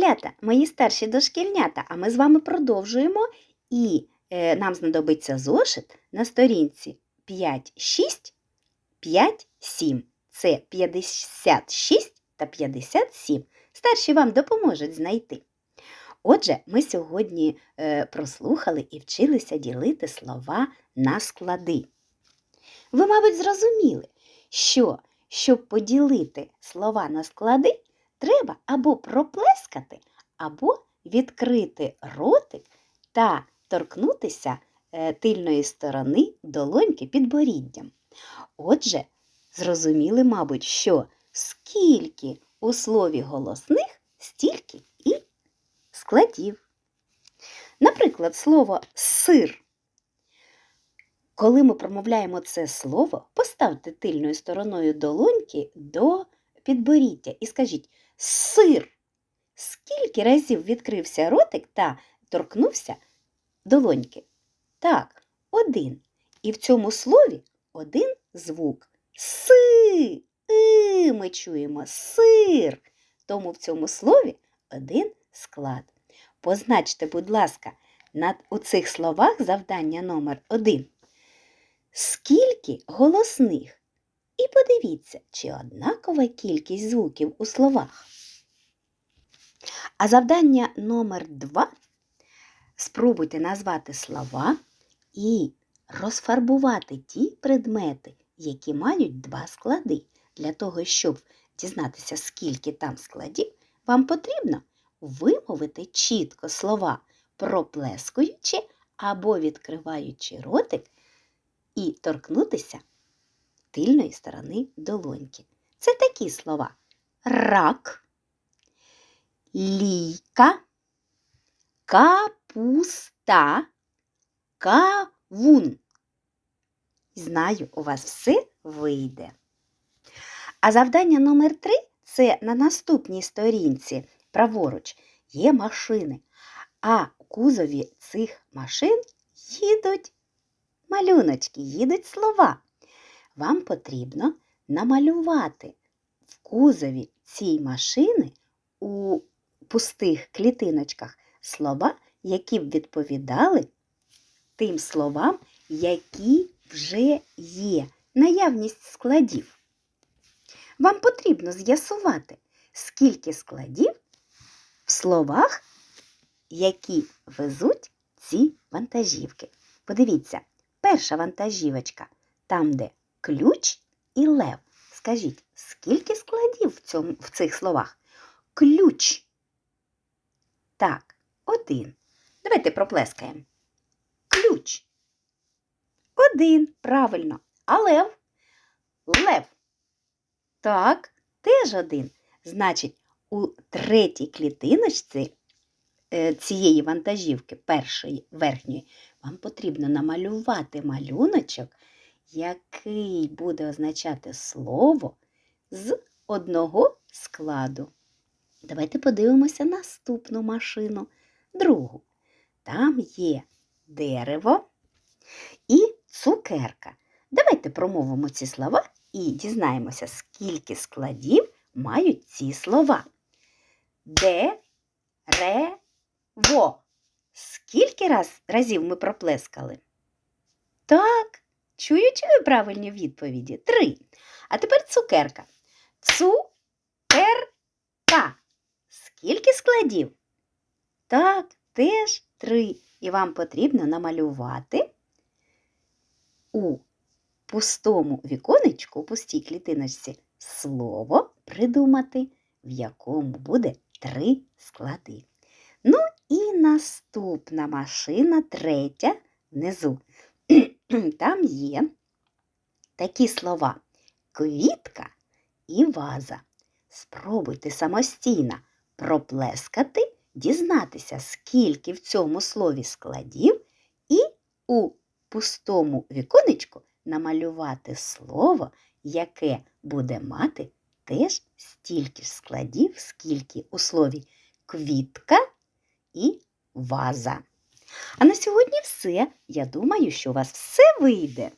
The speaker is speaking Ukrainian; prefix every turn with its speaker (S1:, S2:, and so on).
S1: Малята, мої старші дошкільнята, а ми з вами продовжуємо і е, нам знадобиться зошит на сторінці 5, 6, 5, 7. Це 56 та 57. Старші вам допоможуть знайти. Отже, ми сьогодні е, прослухали і вчилися ділити слова на склади. Ви, мабуть, зрозуміли, що щоб поділити слова на склади, треба або проплескати, або відкрити ротик та торкнутися е, тильної сторони долоньки під боріддям. Отже, зрозуміли, мабуть, що скільки у слові голосних, стільки і складів. Наприклад, слово сир. Коли ми промовляємо це слово, поставте тильною стороною долоньки до підборіддя і скажіть сир. Скільки разів відкрився ротик та торкнувся долоньки? Так, один. І в цьому слові один звук. Си. И ми чуємо сир. Тому в цьому слові один склад. Позначте, будь ласка, над у цих словах завдання номер один. Скільки голосних? І подивіться, чи однакова кількість звуків у словах. А завдання номер два. Спробуйте назвати слова і розфарбувати ті предмети, які мають два склади. Для того, щоб дізнатися, скільки там складів, вам потрібно вимовити чітко слова, проплескуючи або відкриваючи ротик і торкнутися тильної сторони долоньки. Це такі слова: рак, лійка, капуста, кавун. Знаю, у вас все вийде. А завдання номер три це на наступній сторінці праворуч є машини, а у кузові цих машин їдуть малюночки, їдуть слова. Вам потрібно намалювати в кузові цієї машини у пустих клітиночках слова, які б відповідали тим словам, які вже є, наявність складів. Вам потрібно з'ясувати, скільки складів в словах, які везуть ці вантажівки. Подивіться, перша вантажівочка там, де ключ і лев. Скажіть, скільки складів в, цьому, в цих словах? Ключ. Так, один. Давайте проплескаємо. Ключ. Один. Правильно. А лев? Лев. Так, теж один. Значить, у третій клітиночці е, цієї вантажівки, першої верхньої, вам потрібно намалювати малюночок, який буде означати слово з одного складу. Давайте подивимося наступну машину, другу. Там є дерево і цукерка. Давайте промовимо ці слова і дізнаємося, скільки складів мають ці слова. Де, ре, во. Скільки раз, разів ми проплескали? Так, чую, чую правильні відповіді. Три. А тепер цукерка. Цукерка. Скільки складів? Так, теж три. І вам потрібно намалювати у пустому віконечку, у пустій клітиночці, слово придумати, в якому буде три склади. Ну і наступна машина, третя внизу. Там є такі слова квітка і ваза. Спробуйте самостійно проплескати, дізнатися, скільки в цьому слові складів, і у пустому віконечку намалювати слово, яке буде мати теж стільки ж складів, скільки у слові квітка і ваза. А на сьогодні все. Я думаю, що у вас все вийде.